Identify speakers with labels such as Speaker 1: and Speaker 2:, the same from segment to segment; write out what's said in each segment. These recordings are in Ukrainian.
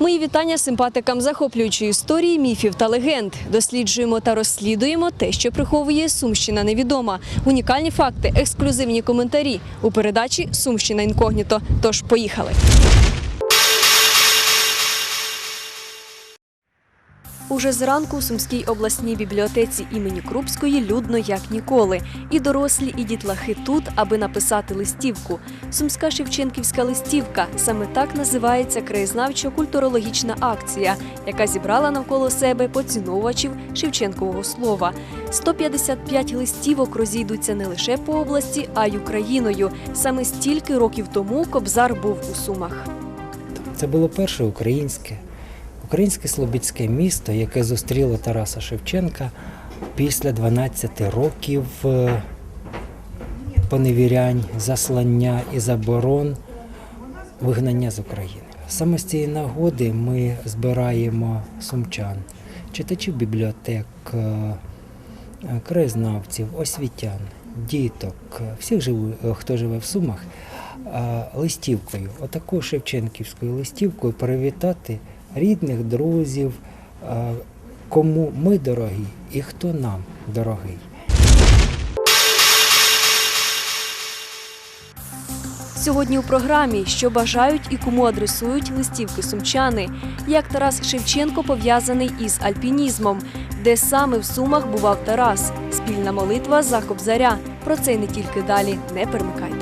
Speaker 1: Мої вітання симпатикам захоплюючої історії, міфів та легенд. Досліджуємо та розслідуємо те, що приховує Сумщина невідома. Унікальні факти, ексклюзивні коментарі у передачі Сумщина інкогніто. Тож поїхали. Уже зранку у Сумській обласній бібліотеці імені Крупської людно як ніколи. І дорослі, і дітлахи тут, аби написати листівку. Сумська Шевченківська листівка саме так називається краєзнавчо-культурологічна акція, яка зібрала навколо себе поціновувачів Шевченкового слова. 155 листівок розійдуться не лише по області, а й Україною. Саме стільки років тому Кобзар був у Сумах.
Speaker 2: Це було перше українське, українське Слобідське місто, яке зустріло Тараса Шевченка після 12 років е, поневірянь, заслання і заборон вигнання з України. Саме з цієї нагоди ми збираємо сумчан, читачів бібліотек, е, краєзнавців, освітян, діток, е, всіх, хто живе в Сумах, листівкою, отакою Шевченківською листівкою привітати рідних, друзів, е, кому ми дорогі і хто нам дорогий.
Speaker 1: Сьогодні у програмі, що бажають і кому адресують листівки сумчани, як Тарас Шевченко пов'язаний із альпінізмом, де саме в Сумах бував Тарас, спільна молитва за Кобзаря. Про це й не тільки далі. Не перемикайте.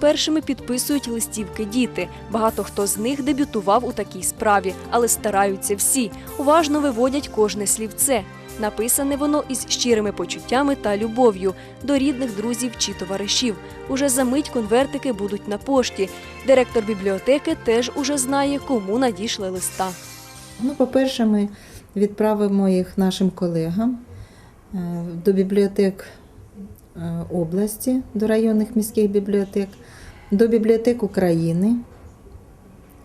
Speaker 1: Першими підписують листівки діти. Багато хто з них дебютував у такій справі, але стараються всі. Уважно виводять кожне слівце. Написане воно із щирими почуттями та любов'ю до рідних друзів чи товаришів. Уже за мить конвертики будуть на пошті. Директор бібліотеки теж уже знає, кому надійшли листа.
Speaker 3: Ну, по-перше, ми відправимо їх нашим колегам е, до бібліотек області, до районних міських бібліотек, до бібліотек України,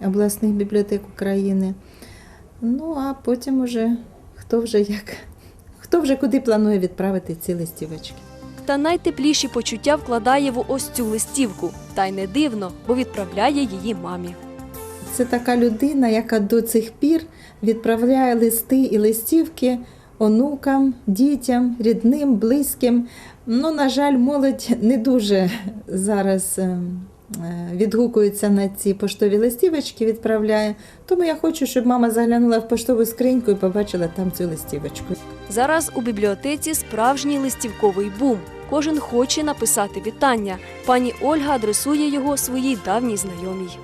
Speaker 3: обласних бібліотек України. Ну, а потім уже хто вже як, хто вже куди планує відправити ці листівочки.
Speaker 1: Та найтепліші почуття вкладає в ось цю листівку. Та й не дивно, бо відправляє її мамі.
Speaker 3: Це така людина, яка до цих пір відправляє листи і листівки онукам, дітям, рідним, близьким. Ну, на жаль, молодь не дуже зараз е, е, відгукується на ці поштові листівочки, відправляє. Тому я хочу, щоб мама заглянула в поштову скриньку і побачила там цю листівочку.
Speaker 1: Зараз у бібліотеці справжній листівковий бум. Кожен хоче написати вітання. Пані Ольга адресує його своїй давній знайомій.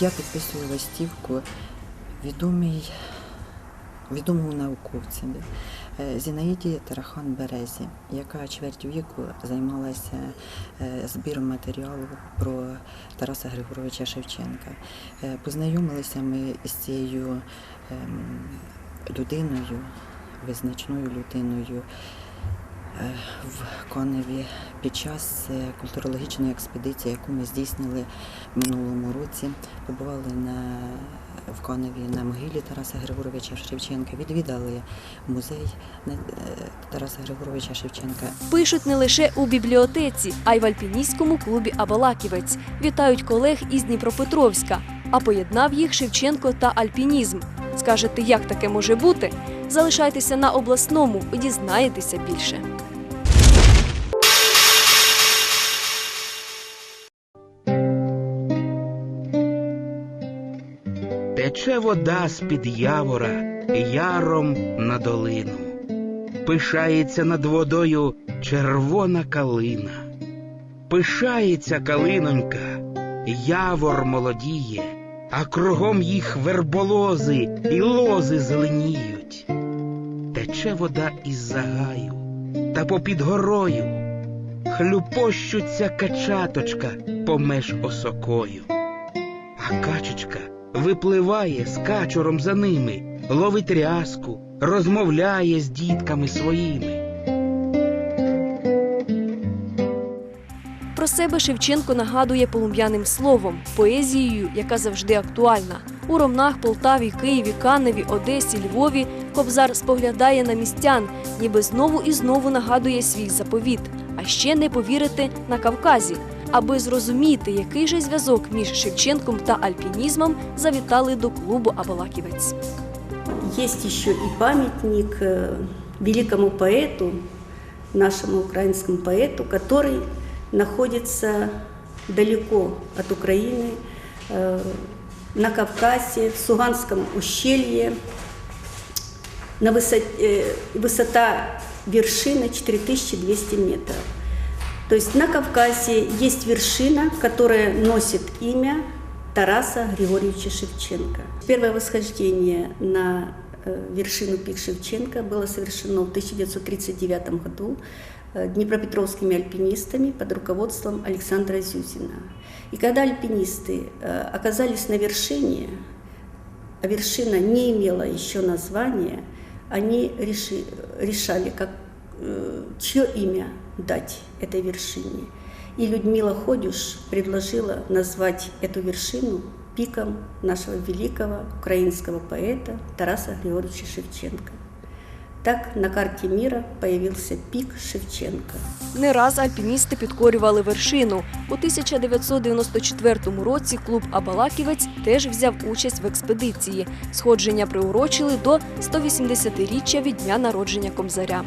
Speaker 4: Я підписую листівку відомій, відомому науковцеві е, Зінаїді Тарахан Березі, яка чверть віку займалася е, збіром матеріалу про Тараса Григоровича Шевченка. Е, Познайомилися ми із цією ем, людиною, визначною людиною е, в Коневі під час е, культурологічної експедиції, яку ми здійснили в минулому році. Побували на в Коневі на могилі Тараса Григоровича Шевченка, відвідали музей е, Тараса Григоровича Шевченка.
Speaker 1: Пишуть не лише у бібліотеці, а й в альпіністському клубі Абалаківець. Вітають колег із Дніпропетровська. А поєднав їх Шевченко та альпінізм. Скажете, як таке може бути? Залишайтеся на обласному дізнаєтеся більше.
Speaker 5: Тече вода з-під явора яром на долину. Пишається над водою червона калина. Пишається калинонька, явор молодіє, а кругом їх верболози і лози зеленіють. Тече вода із загаю, та попід горою хлюпощуться качаточка помеж осокою. А качечка випливає з качуром за ними, ловить рязку, розмовляє з дітками своїми.
Speaker 1: Про себе Шевченко нагадує полум'яним словом, поезією, яка завжди актуальна. У Ромнах, Полтаві, Києві, Каневі, Одесі, Львові Кобзар споглядає на містян, ніби знову і знову нагадує свій заповіт. А ще не повірити на Кавказі Аби зрозуміти, який же зв'язок між Шевченком та альпінізмом, завітали до клубу Абалаківець.
Speaker 6: Есть еще и памятник э, великому поэту, нашему украинскому поэту, который находится далеко от Украины, э, на Кавказе, в Суганском ущелье. На высоте, э, высота вершины 4200 метров. То есть на Кавказе есть вершина, которая носит имя Тараса Григорьевича Шевченко. Первое восхождение на э, вершину пик Шевченко было совершено в 1939 году э, днепропетровскими альпинистами под руководством Александра Зюзина. И когда альпинисты э, оказались на вершине, а вершина не имела еще названия, они реши- решали, как, чье имя дать этой вершине. И Людмила Ходюш предложила назвать эту вершину пиком нашего великого украинского поэта Тараса Григорьевича Шевченко. Так на карте мира появился пик Шевченко.
Speaker 1: Не раз альпіністи підкорювали вершину. У 1994 році клуб Абалаківець теж взяв участь в експедиції. Сходження приурочили до 180-річчя від дня народження Кобзаря.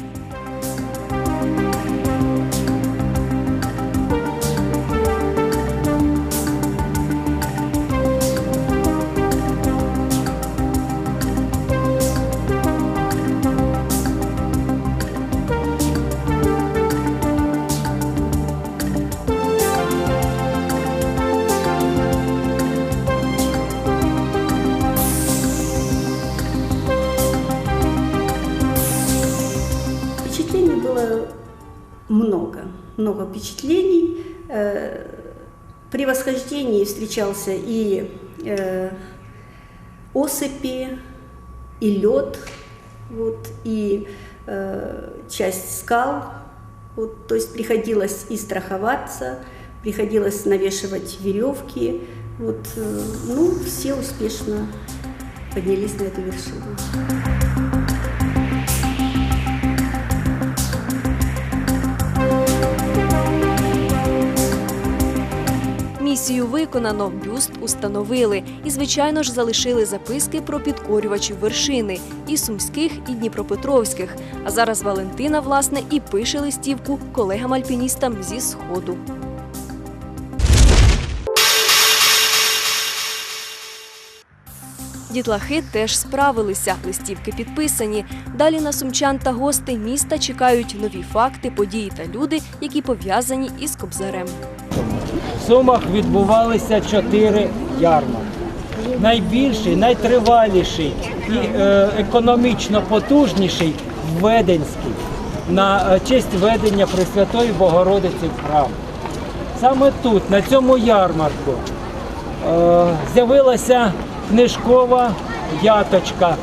Speaker 6: Много, впечатлений. Э, При восхождении встречался и э, осыпи, и лед, вот, и э, часть скал. Вот, то есть приходилось и страховаться, приходилось навешивать веревки. Вот, ну, все успешно поднялись на эту вершину.
Speaker 1: Місію виконано, бюст установили і, звичайно ж, залишили записки про підкорювачів вершини і сумських, і дніпропетровських. А зараз Валентина, власне, і пише листівку колегам-альпіністам зі сходу. Дітлахи теж справилися, листівки підписані. Далі на сумчан та гостей міста чекають нові факти, події та люди, які пов'язані із Кобзарем.
Speaker 7: В Сумах відбувалися чотири ярмарки. Найбільший, найтриваліший і е, економічно потужніший Веденський на е, честь ведення Пресвятої Богородиці в храм. Саме тут, на цьому ярмарку, е, з'явилася книжкова яточка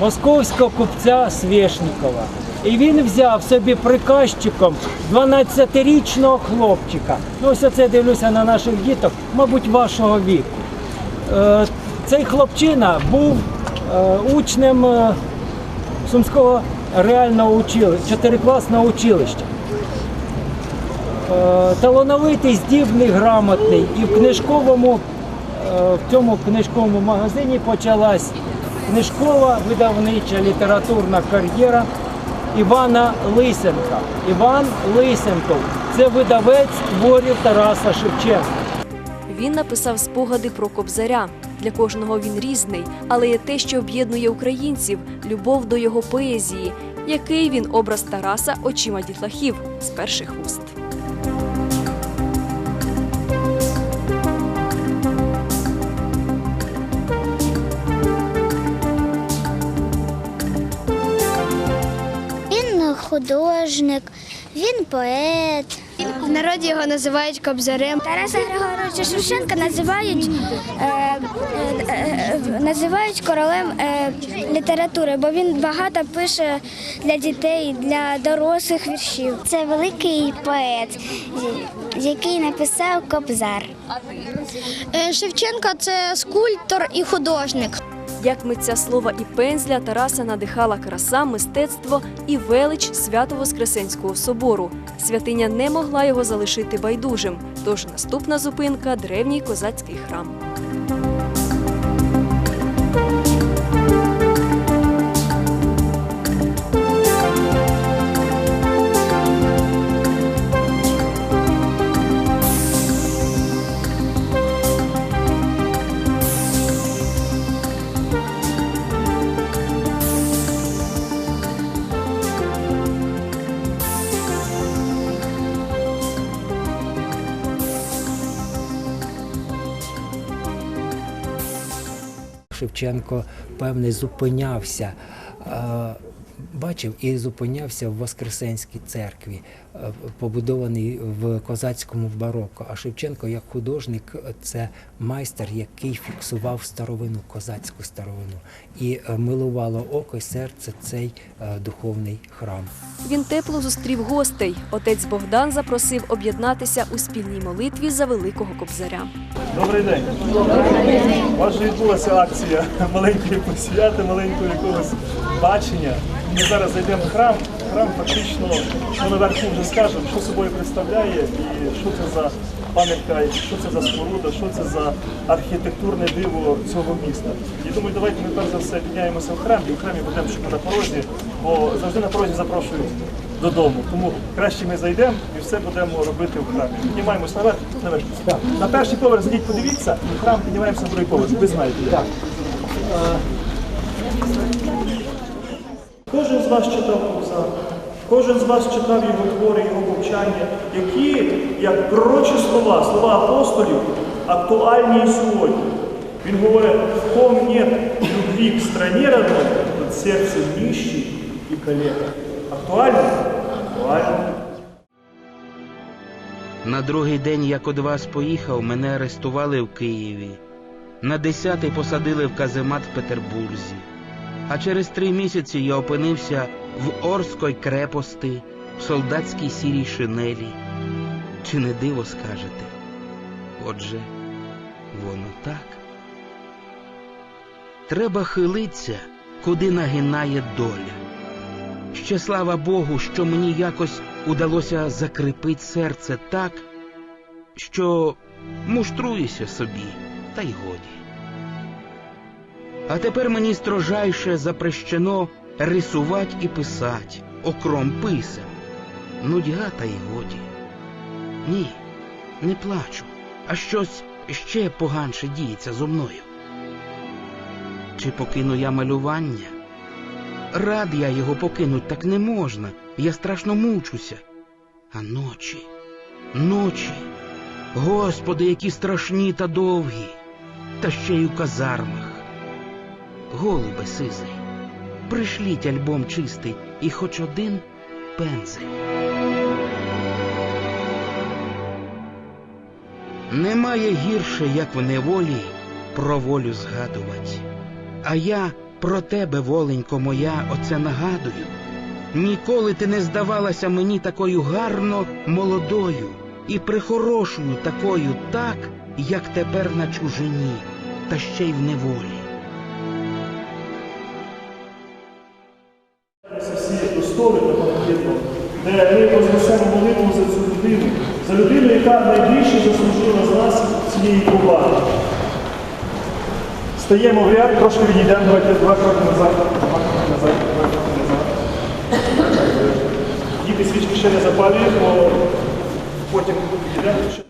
Speaker 7: московського купця Свєшнікова. І він взяв собі приказчиком 12-річного хлопчика. Ну, ось оце дивлюся на наших діток, мабуть, вашого віку. Е, Цей хлопчина був е, учнем е, Сумського реального училища, чотирикласного училища. Талановитий, здібний, грамотний. І в книжковому, в цьому книжковому магазині почалась книжкова видавнича літературна кар'єра Івана Лисенка. Іван Лисенков це видавець творів Тараса Шевченка.
Speaker 1: Він написав спогади про Кобзаря. Для кожного він різний, але є те, що об'єднує українців любов до його поезії, який він образ Тараса очима дітлахів з перших вуст.
Speaker 8: Художник, він поет. В народі його називають кобзарем. Тараса Григоровича Шевченка називають, е, е, е, називають королем е, літератури, бо він багато пише для дітей, для дорослих віршів. Це великий поет, який написав Кобзар. Шевченко це скульптор і художник.
Speaker 1: Як митця слова і пензля Тараса надихала краса, мистецтво і велич Свято-Воскресенського собору. Святиня не могла його залишити байдужим. Тож наступна зупинка древній козацький храм.
Speaker 2: Шевченко певний зупинявся, бачив і зупинявся в Воскресенській церкві, е, побудованій в козацькому бароко. А Шевченко, як художник, це майстер, який фіксував старовину, козацьку старовину, і е, милувало око й серце цей е, духовний храм.
Speaker 1: Він тепло зустрів гостей. Отець Богдан запросив об'єднатися у спільній молитві за великого кобзаря.
Speaker 9: Добрий день. У вас же відбулася акція маленької посвяти, маленького якогось бачення. Ми зараз зайдемо в храм. Храм фактично, ми наверху вже скажемо, що собою представляє і що це за пам'ятка, і що це за споруда, що це за архітектурне диво цього міста. І думаю, давайте ми перш за все підняємося в храм і в храмі будемо що на порозі, бо завжди на порозі запрошують додому. Тому краще ми зайдемо і все будемо робити в храмі. Піднімаємось наверх, наверх. На перший поверх зайдіть, подивіться, і в храм піднімаємося на другий поверх. Ви знаєте. як. Кожен з вас читав Кобзар, кожен з вас читав його твори, його повчання, які, як пророчі слова, слова апостолів, актуальні і сьогодні. Він говорить, в ком нет любви к стране родной, тот сердце нищий и калека. Актуально? Актуально.
Speaker 5: На другий день, як од вас поїхав, мене арестували в Києві. На десятий посадили в каземат в Петербурзі. А через три місяці я опинився в Орській крепости, в солдатській сірій шинелі. Чи не диво скажете? Отже, воно так. Треба хилиться, куди нагинає доля. Ще слава Богу, що мені якось удалося закріпити серце так, що муштруюся собі, та й годі. А тепер мені строжайше запрещено рисувати і писати, окром писем. Нудьга та й годі. Ні, не плачу, а щось ще поганше діється зо мною. Чи покину я малювання? Рад я його покинуть, так не можна. Я страшно мучуся. А ночі, ночі, Господи, які страшні та довгі, та ще й у казармах. Голубе сизий, пришліть альбом чистий і хоч один пензель. Немає гірше, як в неволі, про волю згадувати. А я про тебе, воленько моя, оце нагадую. Ніколи ти не здавалася мені такою гарно молодою і прихорошою такою так, як тепер на чужині, та ще й в неволі.
Speaker 9: Де ми вознесемо молитву за цю людину, за людину, яка найбільше заслужила з нас цієї поваги. Стаємо в ряд, трошки відійдемо, давайте два кроки назад, два кроки назад, два кроки назад. Діти свічки ще не запалюють, бо потім відійдемо.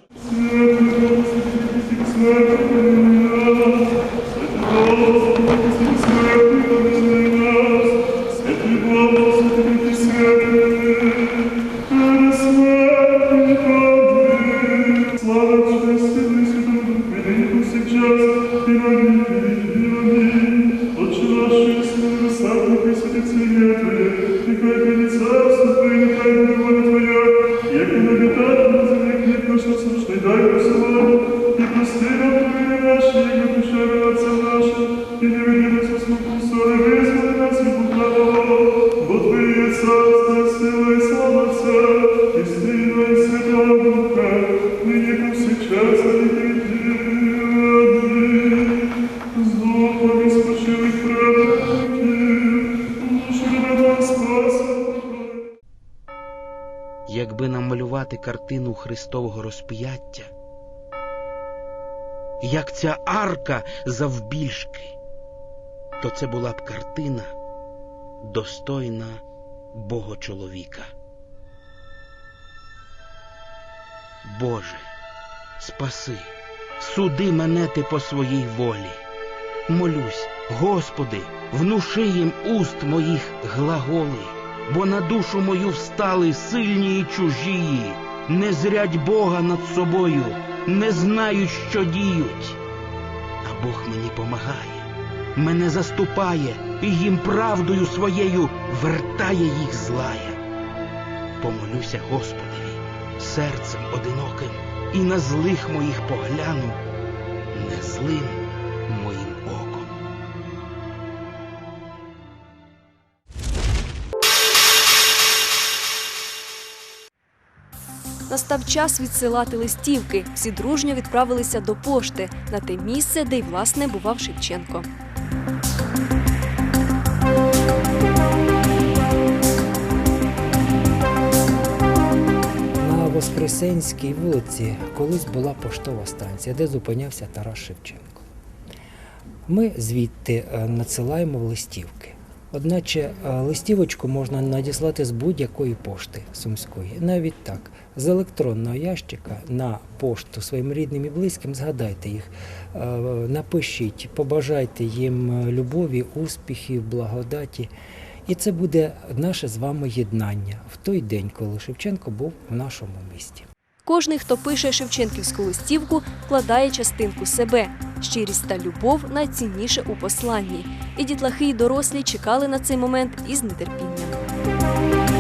Speaker 5: Якби намалювати картину Христового розп'яття, як ця арка завбільшки, то це була б картина достойна Богочоловіка. Боже, спаси, суди мене ти по своїй волі. Молюсь, Господи, внуши їм уст моїх глаголи, бо на душу мою встали сильні і чужії, не зрять Бога над собою, не знають, що діють. А Бог мені помагає, мене заступає і їм правдою своєю вертає їх злая. Помолюся Господеві серцем одиноким і на злих моїх погляну, не злим моїм оком.
Speaker 1: Настав час відсилати листівки. Всі дружньо відправилися до пошти на те місце, де й власне бував Шевченко.
Speaker 2: Воскресенській вулиці колись була поштова станція, де зупинявся Тарас Шевченко. Ми звідти е, надсилаємо листівки. Одначе е, листівочку можна надіслати з будь-якої пошти сумської. Навіть так, з електронного ящика на пошту своїм рідним і близьким, згадайте їх, е, напишіть, побажайте їм любові, успіхів, благодаті. І це буде наше з вами єднання в той день, коли Шевченко був в нашому місті.
Speaker 1: Кожний, хто пише Шевченківську листівку, вкладає частинку себе. Щирість та любов найцінніше у посланні. І дітлахи, і дорослі чекали на цей момент із нетерпінням.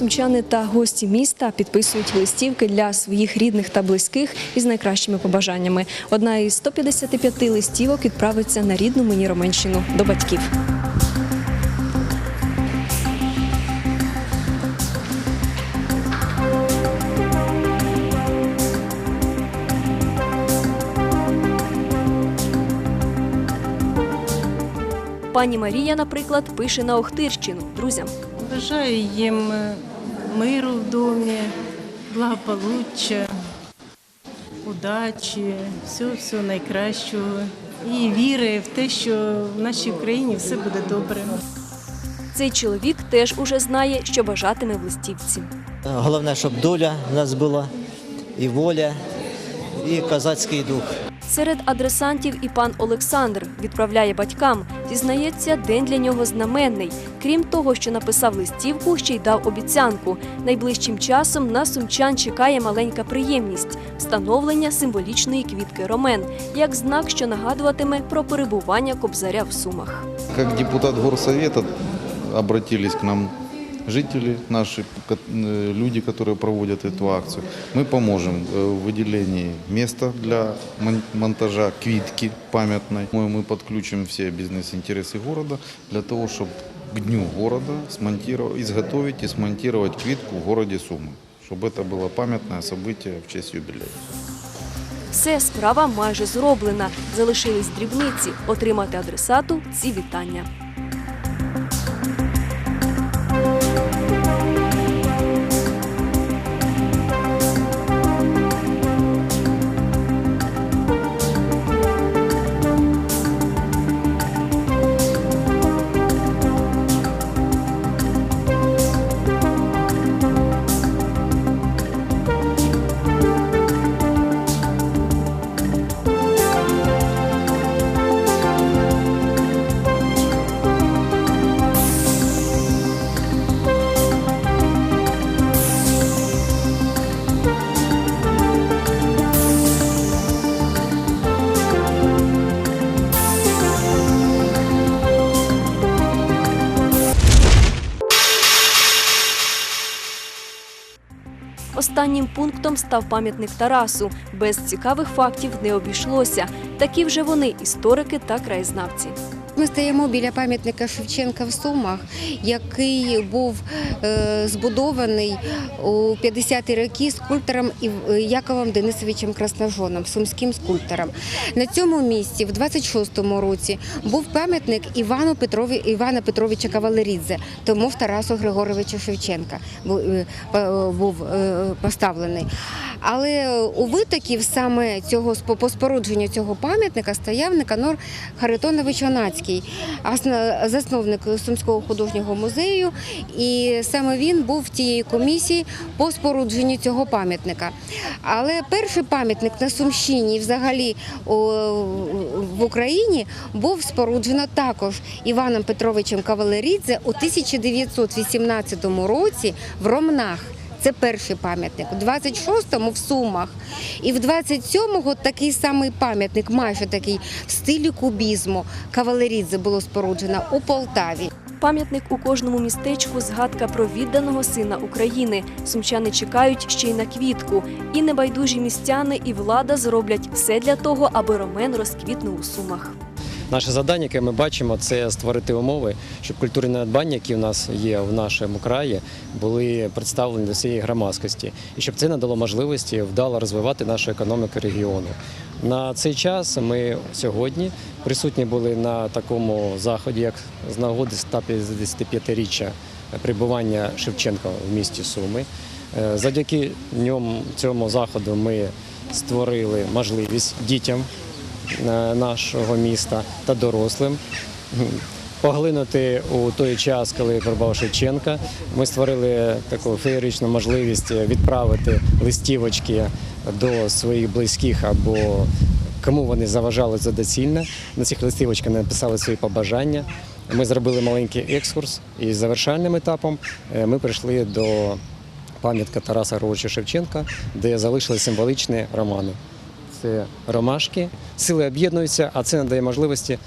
Speaker 1: Сумчани та гості міста підписують листівки для своїх рідних та близьких із найкращими побажаннями. Одна із 155 листівок відправиться на рідну мені Роменщину до батьків. Пані Марія, наприклад, пише на Охтирщину друзям.
Speaker 10: Бажаю їм е, миру в домі, благополуччя, удачі, всього всього найкращого і віри в те, що в нашій Україні все буде добре.
Speaker 1: Цей чоловік теж уже знає, що бажатиме в листівці.
Speaker 11: Головне, щоб доля в нас була, і воля, і козацький дух.
Speaker 1: Серед адресантів і пан Олександр відправляє батькам. Зізнається, день для нього знаменний. Крім того, що написав листівку, ще й дав обіцянку. Найближчим часом на сумчан чекає маленька приємність встановлення символічної квітки ромен, як знак, що нагадуватиме про перебування кобзаря в сумах.
Speaker 12: Как депутат горсовета обратились к нам жители, наши ко- э, люди, которые проводят эту акцию. Мы поможем э, в выделении места для мон- монтажа квитки памятной. Мы, мы подключим все бизнес-интересы города для того, чтобы к дню города смонтировать, изготовить и смонтировать квитку в городе Сумы. Чтобы это было памятное событие в честь юбилея.
Speaker 1: Все справа майже зроблена. Залишились дрібниці отримати адресату ці вітання. Останнім пунктом став пам'ятник Тарасу. Без цікавих фактів не обійшлося. Такі вже вони історики та краєзнавці.
Speaker 13: Ми стоїмо біля пам'ятника Шевченка в Сумах, який був е, збудований у 50-ті роки скульптором Ів- Яковом Денисовичем Красножоном, сумським скульптором. На цьому місці в 26-му році був пам'ятник Івану Петрові Івана Петровича Кавалерідзе, тому в Тарасу Григоровича Шевченка е, був е, поставлений. Але у витоків саме цього по спорудженню цього пам'ятника стояв Никанор Харитонович Онацький, засновник Сумського художнього музею. І саме він був в тієї комісії по спорудженню цього пам'ятника. Але перший пам'ятник на Сумщині, взагалі в Україні, був споруджено також Іваном Петровичем Кавалерідзе у 1918 році в Ромнах. Це перший пам'ятник. У 26-му в Сумах. І в 27-го такий самий пам'ятник, майже такий в стилі кубізму. Кавалерідзе було споруджено у Полтаві.
Speaker 1: Пам'ятник у кожному містечку згадка про відданого сина України. Сумчани чекають ще й на квітку. І небайдужі містяни, і влада зроблять все для того, аби ромен розквітнув у сумах.
Speaker 14: Наше завдання, яке ми бачимо, це створити умови, щоб культурні надбання, які в нас є в нашому краї, були представлені до всієї громадськості, і щоб це надало можливості вдало розвивати нашу економіку регіону. На цей час ми сьогодні присутні були на такому заході, як з нагоди 155-річчя прибування Шевченка в місті Суми. Е, Завдяки ньому цьому заходу ми створили можливість дітям нашого міста та дорослим. Поглинути у той час, коли прибав Шевченка, ми створили таку феєричну можливість відправити листівочки до своїх близьких або кому вони заважали за доцільне. На цих листівочках написали свої побажання. Ми зробили маленький екскурс, і завершальним етапом е, ми прийшли до пам'ятка Тараса Григоровича Шевченка, де залишили символічні романи. Це ромашки, сили об'єднуються, а це надає можливості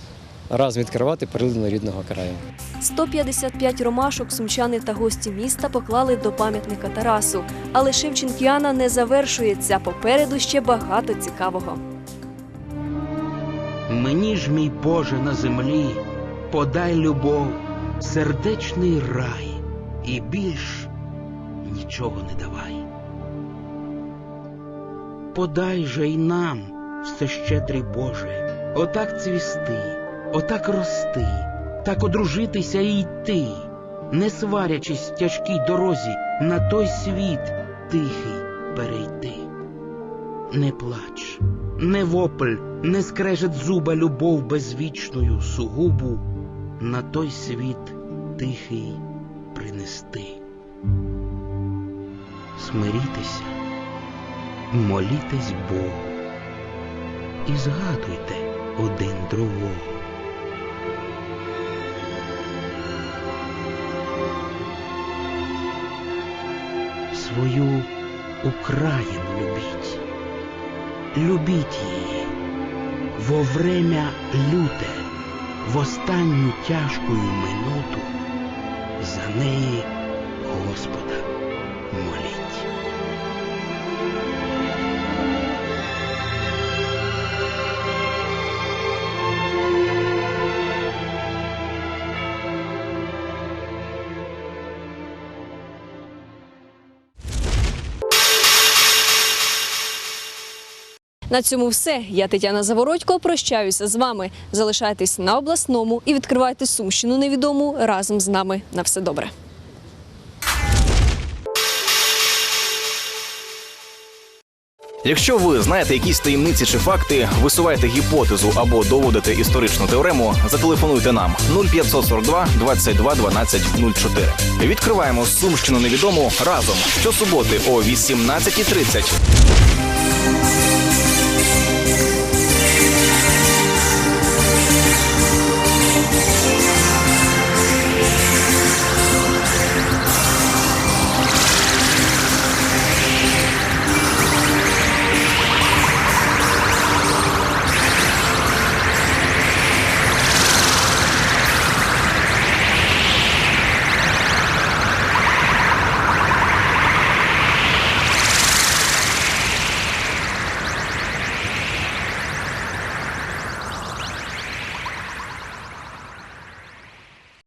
Speaker 14: раз відкривати прилину рідного краю.
Speaker 1: 155 ромашок сумчани та гості міста поклали до пам'ятника Тарасу. Але Шевченкіана не завершується. Попереду ще багато цікавого.
Speaker 5: Мені ж, мій Боже, на землі, подай любов, сердечний рай, і більш нічого не давай. Подай же й нам, всещедрий Боже, отак цвісти, отак рости, так одружитися і йти, не сварячись в тяжкій дорозі, на той світ тихий перейти. Не плач, не вопль, не скрежет зуба любов безвічною сугубу на той світ тихий принести. Смирітеся, молітесь Богу і згадуйте один другого. Свою Україну любіть любіть її во время люте, в останню тяжкую минуту за неї Господа моліть.
Speaker 1: На цьому все. Я Тетяна Завородько. Прощаюся з вами. Залишайтесь на обласному і відкривайте сумщину невідому разом з нами. На все добре.
Speaker 15: Якщо ви знаєте якісь таємниці чи факти, висуваєте гіпотезу або доводите історичну теорему, зателефонуйте нам 0542 22 12 04. Відкриваємо Сумщину невідому разом щосуботи о 18.30.